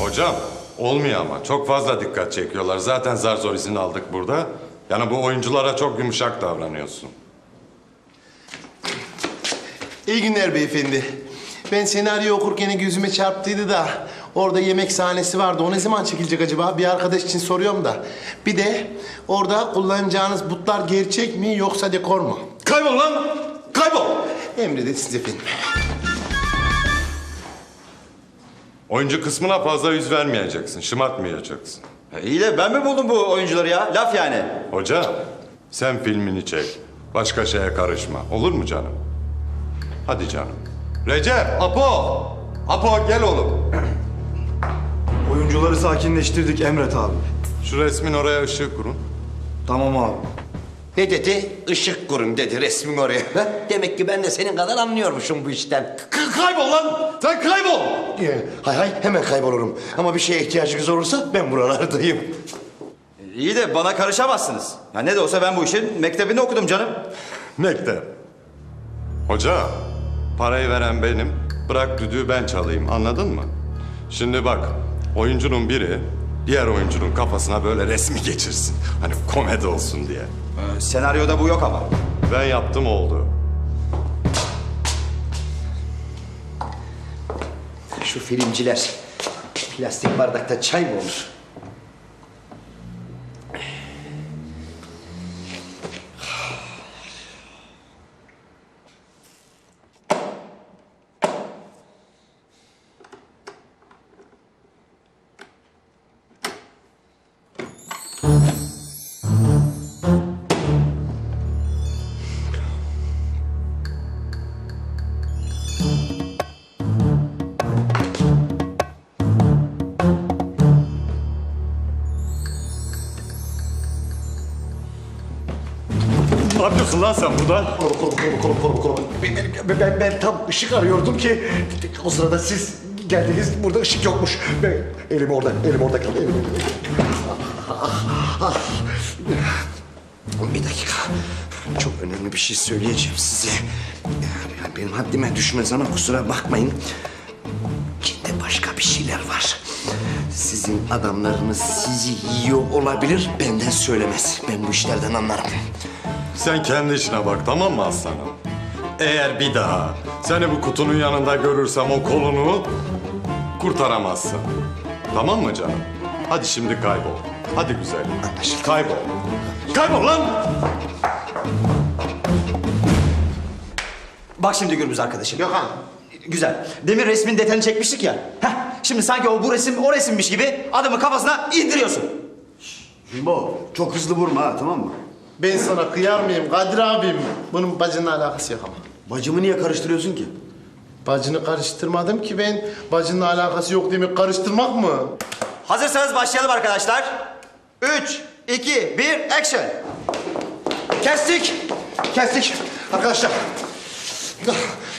Hocam olmuyor ama çok fazla dikkat çekiyorlar. Zaten zar zor izin aldık burada. Yani bu oyunculara çok yumuşak davranıyorsun. İyi günler beyefendi. Ben senaryo okurken gözüme çarptıydı da orada yemek sahnesi vardı. O ne zaman çekilecek acaba? Bir arkadaş için soruyorum da. Bir de orada kullanacağınız butlar gerçek mi yoksa dekor mu? Kaybol lan! Kaybol! Emredin efendim. Oyuncu kısmına fazla yüz vermeyeceksin, şımartmayacaksın. İyi de ben mi buldum bu oyuncuları ya? Laf yani. Hoca, sen filmini çek. Başka şeye karışma. Olur mu canım? Hadi canım. Recep, Apo! Apo gel oğlum. Oyuncuları sakinleştirdik Emret abi. Şu resmin oraya ışığı kurun. Tamam abi. Ne dedi? Işık kurun dedi resmin oraya. Demek ki ben de senin kadar anlıyormuşum bu işten. K- kaybol lan! Sen kaybol! Ee, hay hay hemen kaybolurum. Ama bir şeye ihtiyacınız olursa ben buralardayım. İyi de bana karışamazsınız. Ya ne de olsa ben bu işin mektebinde okudum canım. Mektep. Hoca, parayı veren benim. Bırak düdüğü ben çalayım. Anladın mı? Şimdi bak, oyuncunun biri diğer oyuncunun kafasına böyle resmi geçirsin. Hani komedi olsun diye. Ee, senaryoda bu yok ama. Ben yaptım oldu. Şu filmciler plastik bardakta çay mı olur? Ne yapıyorsun lan sen burada? Koru koru koru koru koru koru. Ben, ben, ben, tam ışık arıyordum ki o sırada siz geldiniz. Burada ışık yokmuş. Ben, elim orada, elim orada kaldı. Elim. Bir dakika. Çok önemli bir şey söyleyeceğim size. Benim haddime düşmez ama kusura bakmayın. İçinde başka bir şeyler var. Sizin adamlarınız sizi yiyor olabilir. Benden söylemez. Ben bu işlerden anlarım. Sen kendi işine bak tamam mı aslanım? Eğer bir daha seni bu kutunun yanında görürsem o kolunu kurtaramazsın. Tamam mı canım? Hadi şimdi kaybol. Hadi güzelim. Anlaşıldı. Kaybol. Kaybol lan! Bak şimdi Gürbüz arkadaşım. Gökhan. Güzel. Demir resmin detayını çekmiştik ya. Heh, şimdi sanki o bu resim o resimmiş gibi adamı kafasına indiriyorsun. Jimbo çok hızlı vurma ha tamam mı? Ben sana kıyar mıyım Kadir abim? Bunun bacınla alakası yok ama. Bacımı niye karıştırıyorsun ki? Bacını karıştırmadım ki ben. Bacınla alakası yok demek karıştırmak mı? Hazırsanız başlayalım arkadaşlar. Üç, iki, bir, action. Kestik. Kestik. Arkadaşlar.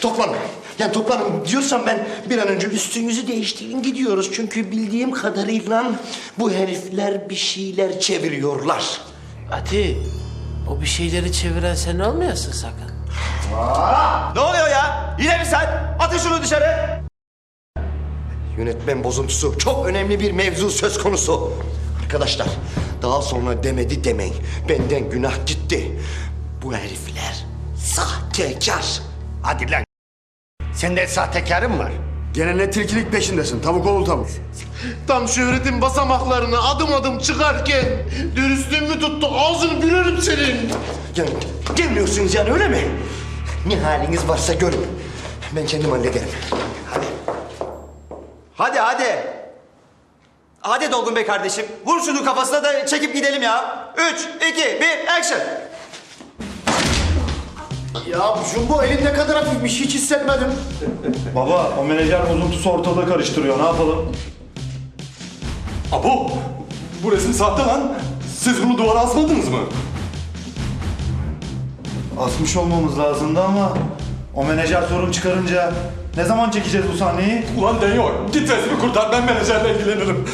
Toplanın. Yani toplanın diyorsam ben bir an önce üstünüzü değiştirin gidiyoruz. Çünkü bildiğim kadarıyla bu herifler bir şeyler çeviriyorlar. Ati, o bir şeyleri çeviren sen olmayasın sakın. Ne oluyor ya? Yine mi sen? Atın şunu dışarı. Yönetmen bozuntusu çok önemli bir mevzu söz konusu. Arkadaşlar daha sonra demedi demeyin. Benden günah gitti. Bu herifler sahtekar. Hadi lan. Sende sahtekarın var. Gene ne tilkilik peşindesin tavuk oğul tavuk. Tam şöhretin basamaklarını adım adım çıkarken dürüstlüğümü tuttu ağzını bürerim senin. Yani gelmiyorsunuz yani öyle mi? Ne haliniz varsa görün. Ben kendim hallederim. Hadi. Hadi hadi. Hadi Dolgun Bey kardeşim. Vur şunu kafasına da çekip gidelim ya. Üç, iki, bir, action. Ya Jumbo elin ne kadar hafifmiş hiç hissetmedim. Baba o menajer bozuntusu ortalığı karıştırıyor ne yapalım? Abu! Bu resim sahte lan. Siz bunu duvara asmadınız mı? Asmış olmamız lazımdı ama o menajer sorun çıkarınca ne zaman çekeceğiz bu sahneyi? Ulan deniyor. Git resmi kurtar ben menajerle ilgilenirim.